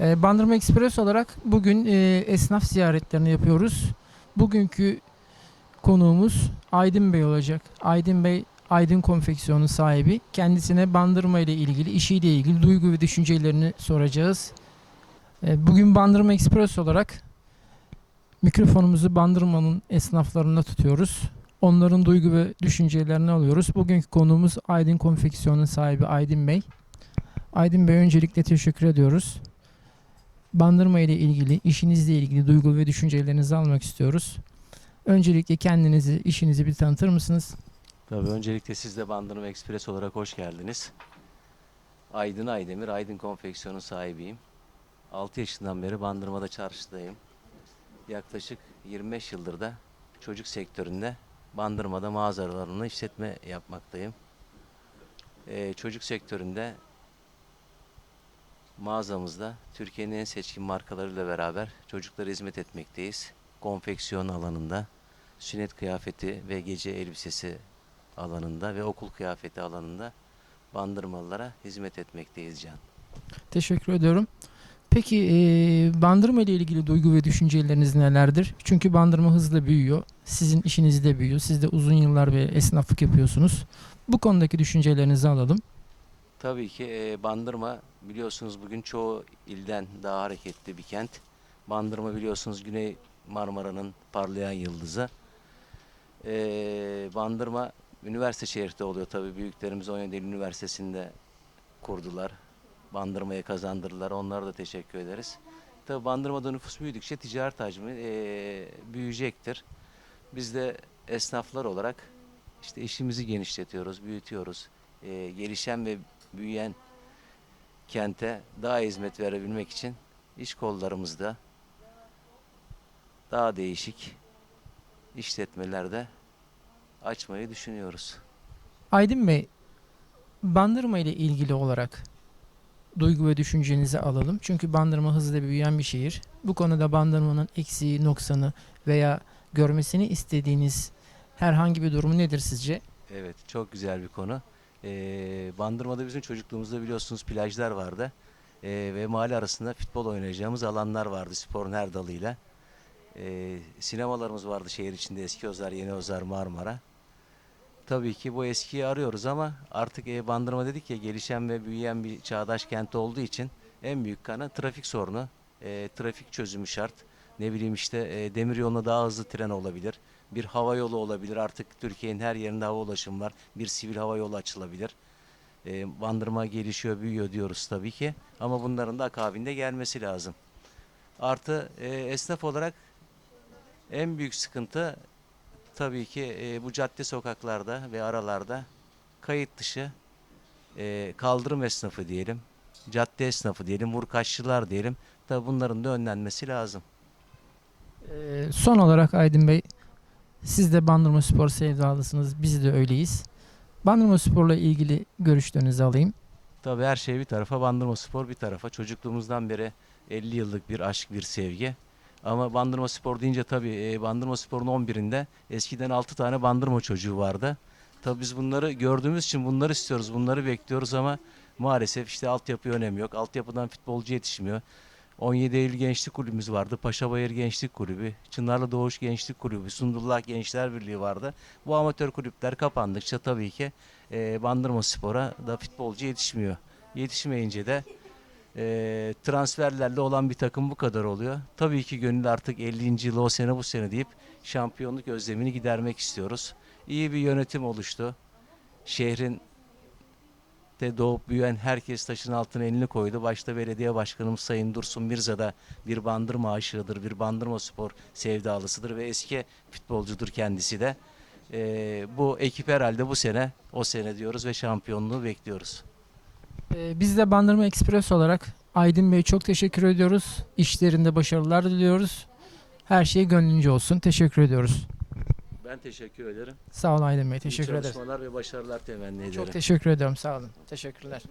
Ee, Bandırma Ekspres olarak bugün e, esnaf ziyaretlerini yapıyoruz. Bugünkü konuğumuz Aydın Bey olacak. Aydın Bey Aydın Konfeksiyonu sahibi. Kendisine bandırma ile ilgili, işiyle ilgili duygu ve düşüncelerini soracağız. Ee, Bugün Bandırma Ekspres olarak mikrofonumuzu Bandırma'nın esnaflarına tutuyoruz. Onların duygu ve düşüncelerini alıyoruz. Bugünkü konuğumuz Aydın Konfeksiyon'un sahibi Aydın Bey. Aydın Bey öncelikle teşekkür ediyoruz. Bandırma ile ilgili, işinizle ilgili duygu ve düşüncelerinizi almak istiyoruz. Öncelikle kendinizi, işinizi bir tanıtır mısınız? Tabii öncelikle siz de Bandırma Ekspres olarak hoş geldiniz. Aydın Aydemir, Aydın Konfeksiyon'un sahibiyim. 6 yaşından beri Bandırma'da çarşıdayım. Yaklaşık 25 yıldır da çocuk sektöründe Bandırma'da mağazalarını işletme yapmaktayım. Ee, çocuk sektöründe mağazamızda Türkiye'nin en seçkin markalarıyla beraber çocuklara hizmet etmekteyiz. Konfeksiyon alanında, sünnet kıyafeti ve gece elbisesi alanında ve okul kıyafeti alanında bandırmalılara hizmet etmekteyiz Can. Teşekkür ediyorum. Peki eee, bandırma ile ilgili duygu ve düşünceleriniz nelerdir? Çünkü bandırma hızla büyüyor. Sizin işiniz de büyüyor. Siz de uzun yıllar bir esnaflık yapıyorsunuz. Bu konudaki düşüncelerinizi alalım. Tabii ki e, Bandırma biliyorsunuz bugün çoğu ilden daha hareketli bir kent. Bandırma biliyorsunuz Güney Marmara'nın parlayan yıldızı. E, Bandırma üniversite şehri oluyor tabii. Büyüklerimiz 17 Eylül Üniversitesi'nde kurdular. Bandırma'ya kazandırdılar. Onlara da teşekkür ederiz. Tabii Bandırma'da nüfus büyüdükçe ticaret hacmi e, büyüyecektir. Biz de esnaflar olarak işte işimizi genişletiyoruz, büyütüyoruz. E, gelişen ve büyüyen kente daha hizmet verebilmek için iş kollarımızda daha değişik işletmelerde açmayı düşünüyoruz. Aydın Bey, bandırma ile ilgili olarak duygu ve düşüncenizi alalım. Çünkü bandırma hızla büyüyen bir şehir. Bu konuda bandırmanın eksiği, noksanı veya görmesini istediğiniz herhangi bir durumu nedir sizce? Evet, çok güzel bir konu. Ee, Bandırma'da bizim çocukluğumuzda biliyorsunuz plajlar vardı. Ee, ve mahalle arasında futbol oynayacağımız alanlar vardı sporun her dalıyla. Ee, sinemalarımız vardı şehir içinde Eski Ozar, Yeni Ozar, Marmara. Tabii ki bu eskiyi arıyoruz ama artık e, Bandırma dedik ya gelişen ve büyüyen bir çağdaş kent olduğu için en büyük kanı trafik sorunu. E, trafik çözümü şart. Ne bileyim işte e, demir yoluna daha hızlı tren olabilir. Bir hava yolu olabilir. Artık Türkiye'nin her yerinde hava ulaşımı var. Bir sivil hava yolu açılabilir. E, Bandırma gelişiyor, büyüyor diyoruz tabii ki. Ama bunların da akabinde gelmesi lazım. Artı e, esnaf olarak en büyük sıkıntı tabii ki e, bu cadde sokaklarda ve aralarda kayıt dışı e, kaldırım esnafı diyelim, cadde esnafı diyelim, vurkaççılar diyelim. Tabii bunların da önlenmesi lazım. Ee, son olarak Aydın Bey, siz de Bandırma Spor sevdalısınız, biz de öyleyiz. Bandırma Spor'la ilgili görüşlerinizi alayım. Tabii her şey bir tarafa, Bandırma Spor bir tarafa. Çocukluğumuzdan beri 50 yıllık bir aşk, bir sevgi. Ama Bandırma Spor deyince tabii e, Bandırma Spor'un 11'inde eskiden 6 tane Bandırma çocuğu vardı. Tabii biz bunları gördüğümüz için bunları istiyoruz, bunları bekliyoruz ama maalesef işte altyapı önemi yok. Altyapıdan futbolcu yetişmiyor. 17 Eylül Gençlik Kulübümüz vardı. Paşabayır Gençlik Kulübü, Çınarlı Doğuş Gençlik Kulübü, Sundurlak Gençler Birliği vardı. Bu amatör kulüpler kapandıkça tabii ki e, Bandırma Spor'a da futbolcu yetişmiyor. Yetişmeyince de e, transferlerle olan bir takım bu kadar oluyor. Tabii ki gönül artık 50. yılı o sene bu sene deyip şampiyonluk özlemini gidermek istiyoruz. İyi bir yönetim oluştu. Şehrin de doğup büyüyen herkes taşın altına elini koydu. Başta belediye başkanımız Sayın Dursun Mirza da bir bandırma aşığıdır, bir bandırma spor sevdalısıdır ve eski futbolcudur kendisi de. Ee, bu ekip herhalde bu sene, o sene diyoruz ve şampiyonluğu bekliyoruz. Ee, biz de Bandırma Ekspres olarak Aydın Bey çok teşekkür ediyoruz. İşlerinde başarılar diliyoruz. Her şey gönlünce olsun. Teşekkür ediyoruz. Ben teşekkür ederim. Sağ olun Aydın Bey. İyi Teşekkür ederiz. çalışmalar ve başarılar temenni ederim. Çok teşekkür ediyorum. Sağ olun. Teşekkürler.